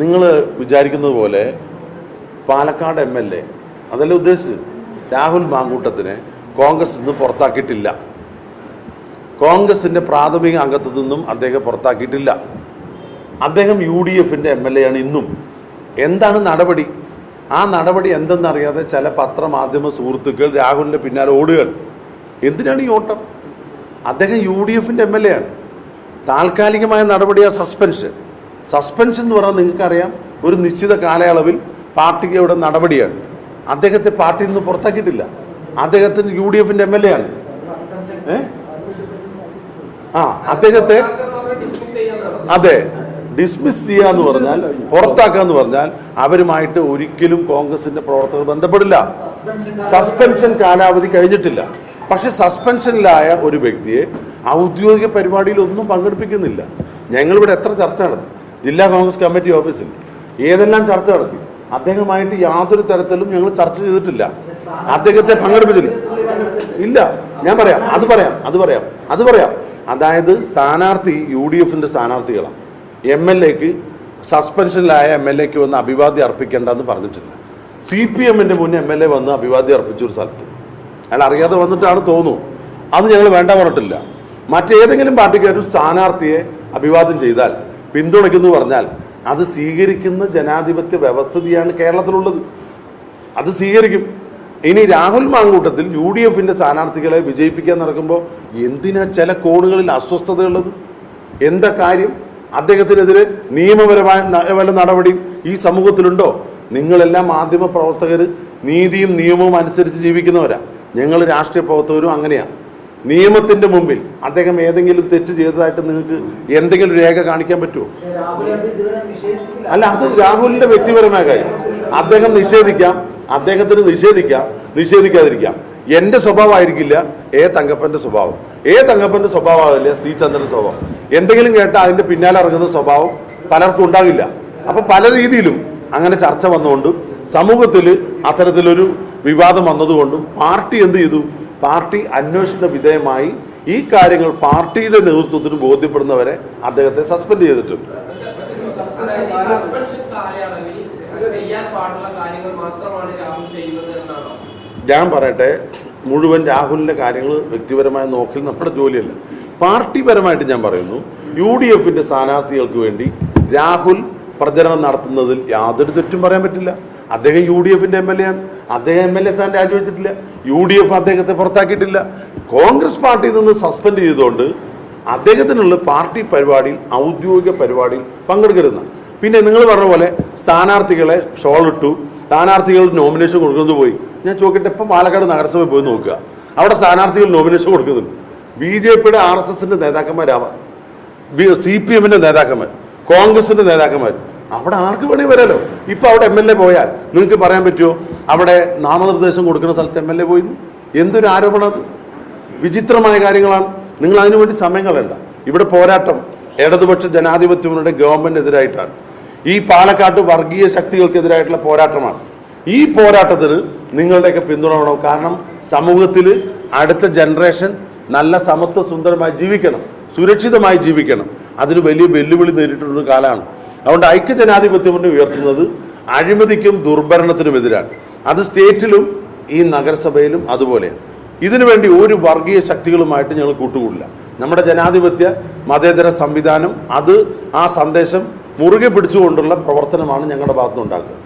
നിങ്ങൾ വിചാരിക്കുന്നത് പോലെ പാലക്കാട് എം എൽ എ അതല്ല ഉദ്ദേശിച്ചത്? രാഹുൽ മാങ്കൂട്ടത്തിനെ കോൺഗ്രസ് നിന്ന് പുറത്താക്കിയിട്ടില്ല. കോൺഗ്രസിന്റെ പ്രാഥമിക അംഗത്തു നിന്നും അദ്ദേഹം പുറത്താക്കിയിട്ടില്ല. അദ്ദേഹം യു ഡി എഫിന്റെ എം എൽ എ ആണ് ഇന്നും. എന്താണ് നടപടി? ആ നടപടി എന്തെന്നറിയാതെ ചില പത്രമാധ്യമ സുഹൃത്തുക്കൾ രാഹുലിന്റെ പിന്നാലെ ഓടുകയാണ് എന്തിനാണ് ഈ ഓട്ടം? അദ്ദേഹം യു ഡി എഫിന്റെ എം എൽ എ ആണ്. താൽക്കാലികമായ നടപടിയാണ് സസ്പെൻഷൻ. സസ്പെൻഷൻ എന്ന് പറഞ്ഞാൽ നിങ്ങൾക്കറിയാം ഒരു നിശ്ചിത കാലയളവിൽ പാർട്ടിയുടെ നടപടിയാണ്. അദ്ദേഹത്തെ പാർട്ടിയിൽ നിന്ന് പുറത്താക്കിയിട്ടില്ല. അദ്ദേഹത്തിന് യു ഡി എഫിന്റെ എം എൽ എ ആണ് ആ അദ്ദേഹത്തെ അതെ ഡിസ്മിസ് ചെയ്യാന്ന് പറഞ്ഞാൽ പുറത്താക്കാന്ന് പറഞ്ഞാൽ അവരുമായിട്ട് ഒരിക്കലും കോൺഗ്രസിന്റെ പ്രവർത്തകർ ബന്ധപ്പെടില്ല. സസ്പെൻഷൻ കാലാവധി കഴിഞ്ഞിട്ടില്ല. പക്ഷെ സസ്പെൻഷനിലായ ഒരു വ്യക്തിയെ ഔദ്യോഗിക പരിപാടിയിൽ ഒന്നും പങ്കെടുപ്പിക്കുന്നില്ല. ഞങ്ങളിവിടെ എത്ര ചർച്ച നടത്തി? ജില്ലാ കോൺഗ്രസ് കമ്മിറ്റി ഓഫീസിൽ ഏതെല്ലാം ചർച്ച നടത്തി? അദ്ദേഹമായിട്ട് യാതൊരു തരത്തിലും ഞങ്ങൾ ചർച്ച ചെയ്തിട്ടില്ല. അദ്ദേഹത്തെ പങ്കെടുപ്പിച്ചില്ല. ഇല്ല ഞാൻ പറയാം അത് പറയാം അത് പറയാം അത് പറയാം. അതായത് സ്ഥാനാർത്ഥി യു ഡി എഫിന്റെ സ്ഥാനാർത്ഥികളാണ്. എം എൽ എക്ക് സസ്പെൻഷനിലായ എം എൽ എക്ക് വന്ന് അഭിവാദ്യം അർപ്പിക്കേണ്ടെന്ന് പറഞ്ഞിട്ടില്ല. സി പി എമ്മിന്റെ മുന്നേ എം എൽ എ വന്ന് അഭിവാദ്യം അർപ്പിച്ച ഒരു സ്ഥലത്ത്. അയാൾ അറിയാതെ വന്നിട്ടാണ് തോന്നുന്നു. അത് ഞങ്ങൾ വേണ്ട പറഞ്ഞിട്ടില്ല. മറ്റേതെങ്കിലും പാർട്ടിക്ക് ഒരു സ്ഥാനാർത്ഥിയെ അഭിവാദ്യം ചെയ്താൽ പിന്തുണയ്ക്കുന്നു പറഞ്ഞാൽ അത് സ്വീകരിക്കുന്ന ജനാധിപത്യ വ്യവസ്ഥിതിയാണ് കേരളത്തിലുള്ളത്. അത് സ്വീകരിക്കും. ഇനി രാഹുൽ മാങ്കൂട്ടത്തിൽ യു ഡി എഫിന്റെ സ്ഥാനാർത്ഥികളെ വിജയിപ്പിക്കാൻ നടക്കുമ്പോൾ എന്തിനാ ചില കോണുകളിൽ അസ്വസ്ഥതയുള്ളത്? എന്താ കാര്യം? അദ്ദേഹത്തിനെതിരെ നിയമപരമായ വല്ല നടപടിയും ഈ സമൂഹത്തിലുണ്ടോ? നിങ്ങളെല്ലാം മാധ്യമ പ്രവർത്തകർ നീതിയും നിയമവും അനുസരിച്ച് ജീവിക്കുന്നവരാ. ഞങ്ങൾ രാഷ്ട്രീയ പ്രവർത്തകരും അങ്ങനെയാണ് നിയമത്തിന്റെ മുമ്പിൽ അദ്ദേഹം ഏതെങ്കിലും തെറ്റ് ചെയ്തതായിട്ട് നിങ്ങൾക്ക് എന്തെങ്കിലും രേഖ കാണിക്കാൻ പറ്റുമോ? അല്ല അത് രാഹുലിന്റെ വ്യക്തിപരമായ കാര്യം. അദ്ദേഹം നിഷേധിക്കാം അദ്ദേഹത്തിന് നിഷേധിക്കാം നിഷേധിക്കാതിരിക്കാം. എന്റെ സ്വഭാവമായിരിക്കില്ല എ തങ്കപ്പന്റെ സ്വഭാവം. എ തങ്കപ്പന്റെ സ്വഭാവമാകില്ല സി ചന്ദ്രന്റെ സ്വഭാവം? എന്തെങ്കിലും കേട്ടാൽ അതിന്റെ പിന്നാലെ ഇറങ്ങുന്ന സ്വഭാവം പലർക്കും ഉണ്ടാകില്ല. അപ്പൊ പല രീതിയിലും അങ്ങനെ ചർച്ച വന്നുകൊണ്ടും സമൂഹത്തിൽ അത്തരത്തിലൊരു വിവാദം വന്നതുകൊണ്ടും പാർട്ടി എന്ത് ചെയ്തു? പാർട്ടി അന്വേഷണ വിധേയമായി ഈ കാര്യങ്ങൾ പാർട്ടിയുടെ നേതൃത്വത്തിന് ബോധ്യപ്പെടുന്നവരെ അദ്ദേഹത്തെ സസ്പെൻഡ് ചെയ്തിട്ടുണ്ട്. ഞാൻ പറയട്ടെ മുഴുവൻ രാഹുലിന്റെ കാര്യങ്ങൾ വ്യക്തിപരമായ നോക്കൽ നമ്മുടെ ജോലിയല്ല. പാർട്ടിപരമായിട്ട് ഞാൻ പറയുന്നു യു ഡി എഫിന്റെ സ്ഥാനാർത്ഥികൾക്ക് വേണ്ടി രാഹുൽ പ്രചരണം നടത്തുന്നതിൽ യാതൊരു തെറ്റും പറയാൻ പറ്റില്ല. അദ്ദേഹം യു ഡി എഫിന്റെ എം എൽ എ ആണ്. അദ്ദേഹം എം എൽ എ സ്ഥാനം രാജിവെച്ചിട്ടില്ല. യു ഡി എഫ് അദ്ദേഹത്തെ പുറത്താക്കിയിട്ടില്ല. കോൺഗ്രസ് പാർട്ടിയിൽ നിന്ന് സസ്പെൻഡ് ചെയ്തുകൊണ്ട് അദ്ദേഹത്തിനുള്ള പാർട്ടി പരിപാടിയിൽ ഔദ്യോഗിക പരിപാടിയിൽ പങ്കെടുക്കരുന്ന പിന്നെ നിങ്ങൾ പറഞ്ഞ പോലെ സ്ഥാനാർത്ഥികളെ ഷോൾ ഇട്ടു. സ്ഥാനാർത്ഥികൾ നോമിനേഷൻ കൊടുക്കുന്നത് പോയി. ഞാൻ ചോദിക്കട്ടെ ഇപ്പം പാലക്കാട് നഗരസഭയിൽ പോയി നോക്കുക. അവിടെ സ്ഥാനാർത്ഥികൾ നോമിനേഷൻ കൊടുക്കുന്നുണ്ട്. ബി ജെ പിയുടെ ആർ എസ് എസിന്റെ നേതാക്കന്മാരാവാം. സി പി എമ്മിന്റെ നേതാക്കന്മാർ. കോൺഗ്രസിന്റെ നേതാക്കന്മാർ. അവിടെ ആർക്ക് വേണേ വരാലോ. ഇപ്പൊ അവിടെ എം എൽ എ പോയാൽ നിങ്ങൾക്ക് പറയാൻ പറ്റുമോ? അവിടെ നാമനിർദ്ദേശം കൊടുക്കുന്ന സ്ഥലത്ത് എം എൽ എ പോയി എന്തൊരു ആരോപണം വിചിത്രമായ കാര്യങ്ങളാണ്. നിങ്ങൾ അതിനു വേണ്ടി സമയം കളയണ്ട. ഇവിടെ പോരാട്ടം ഇടതുപക്ഷ ജനാധിപത്യങ്ങളുടെ ഗവൺമെന്റിനെതിരായിട്ടാണ്. ഈ പാലക്കാട്ട് വർഗീയ ശക്തികൾക്കെതിരായിട്ടുള്ള പോരാട്ടമാണ്. ഈ പോരാട്ടത്തിന് നിങ്ങളുടെയൊക്കെ പിന്തുണ വേണം. കാരണം സമൂഹത്തിൽ അടുത്ത ജനറേഷൻ നല്ല സമത്വ സുന്ദരമായി ജീവിക്കണം. സുരക്ഷിതമായി ജീവിക്കണം. അതിന് വലിയ വെല്ലുവിളി നേരിട്ടുള്ള കാലമാണ്. അതുകൊണ്ട് ഐക്യ ജനാധിപത്യം കൊണ്ട് ഉയർത്തുന്നത് അഴിമതിക്കും ദുർഭരണത്തിനും എതിരാണ്. അത് സ്റ്റേറ്റിലും ഈ നഗരസഭയിലും അതുപോലെയാണ്. ഇതിനുവേണ്ടി ഒരു വർഗീയ ശക്തികളുമായിട്ട് ഞങ്ങൾ കൂട്ടുകൂടില്ല. നമ്മുടെ ജനാധിപത്യ മതേതര സംവിധാനം അത് ആ സന്ദേശം മുറുകെ പിടിച്ചുകൊണ്ടുള്ള പ്രവർത്തനമാണ് ഞങ്ങളുടെ ഭാഗത്തുനിന്നുണ്ടാക്കുക.